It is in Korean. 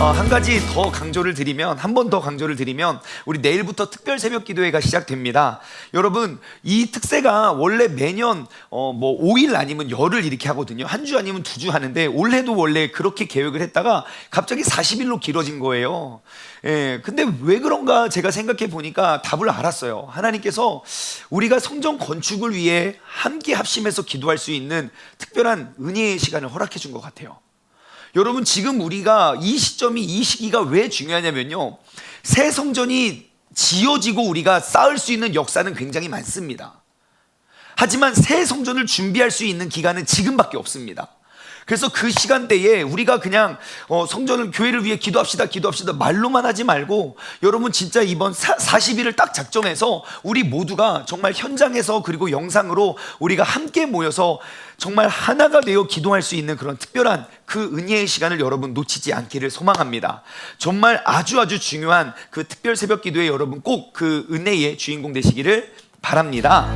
어, 한 가지 더 강조를 드리면 한 번 더 강조를 드리면 우리 내일부터 특별 새벽 기도회가 시작됩니다. 여러분 이 특세가 원래 매년 어, 뭐 5일 아니면 열흘 이렇게 하거든요. 한 주 아니면 두 주 하는데 올해도 원래 그렇게 계획을 했다가 갑자기 40일로 길어진 거예요. 예, 근데 왜 그런가 제가 생각해 보니까 답을 알았어요. 하나님께서 우리가 성전 건축을 위해 함께 합심해서 기도할 수 있는 특별한 은혜의 시간을 허락해 준 것 같아요. 여러분 지금 우리가 이 시점이 이 시기가 왜 중요하냐면요. 새 성전이 지어지고 우리가 쌓을 수 있는 역사는 굉장히 많습니다. 하지만 새 성전을 준비할 수 있는 기간은 지금밖에 없습니다. 그래서 그 시간대에 우리가 그냥 어, 성전을 교회를 위해 기도합시다 기도합시다 말로만 하지 말고 여러분 진짜 이번 사, 40일을 딱 작정해서 우리 모두가 정말 현장에서 그리고 영상으로 우리가 함께 모여서 정말 하나가 되어 기도할 수 있는 그런 특별한 그 은혜의 시간을 여러분 놓치지 않기를 소망합니다. 정말 아주 아주 중요한 그 특별 새벽 기도에 여러분 꼭 그 은혜의 주인공 되시기를 바랍니다.